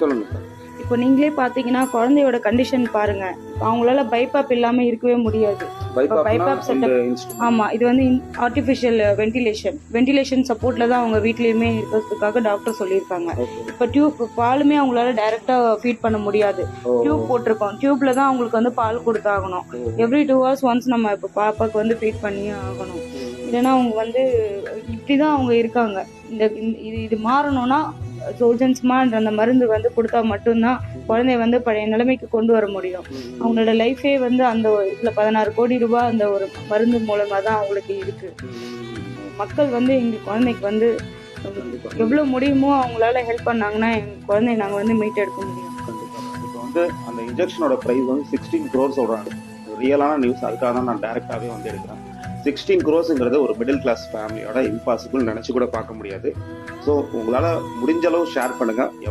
சொல்லுங்க. சார் இப்போ நீங்களே பார்த்தீங்கன்னா குழந்தையோட கண்டிஷன் பாருங்க. அவங்களால பைபாப் இல்லாம இருக்கவே முடியாது. பைபாப்னா bypass இந்த setup. இன்ஸ்ட்ருமெண்ட் ஆமா இது வந்து ஆர்டிஃபிஷியல் வென்டிலேஷன் வென்டிலேஷன் சப்போர்ட்ல தான் அவங்க வீட்லயுமே இருக்கிறதுக்காக டாக்டர் சொல்லியிருக்காங்க. இப்போ டியூப் பாலுமே அவங்களால டைரக்டா ஃபீட் பண்ண முடியாது. டியூப் போட்டிருக்கோம். டியூப்ல தான் அவங்களுக்கு வந்து பால் கொடுத்தாகணும். எவ்ரி டூ ஹவர்ஸ் ஒன்ஸ் நம்ம இப்போ பாப்பாக்கு வந்து ஃபீட் பண்ணியே ஆகணும். இல்லைன்னா அவங்க வந்து இப்படிதான் அவங்க இருக்காங்க. இந்த இந்த- இது இது மாறணும்னா சோல்ஜன்ஸ்மான்ற அந்த மருந்து வந்து கொடுத்தா மட்டும்தான் குழந்தைய வந்து பழைய நிலைமைக்கு கொண்டு வர முடியும். அவங்களோட லைஃபே வந்து அந்த இதில் இதுல பதினாறு கோடி ரூபாய் அந்த ஒரு மருந்து மூலமா தான் அவங்களுக்கு இருக்கு. மக்கள் வந்து எங்க குழந்தைக்கு வந்து எவ்வளவு முடியுமோ அவங்களால ஹெல்ப் பண்ணாங்கன்னா எங்க குழந்தைய நாங்க வந்து மீட் எடுக்க முடியும். இப்போ வந்து அந்த இன்ஜெக்ஷனோட ப்ரைஸ் வந்து சிக்ஸ்டீன் க்ரோர் சொல்கிறாங்க ரியலான நியூஸ் அதுக்காக தான் நான் டேரெக்டாகவே வந்து எடுக்கிறேன். சிக்ஸ்டீன் க்ரோஸுங்கிறது ஒரு மிடில் கிளாஸ் ஃபேமிலியோட இம்பாசிபிள் நினச்சி கூட பார்க்க முடியாது. ஸோ உங்களால் முடிஞ்ச அளவு ஷேர் பண்ணுங்கள்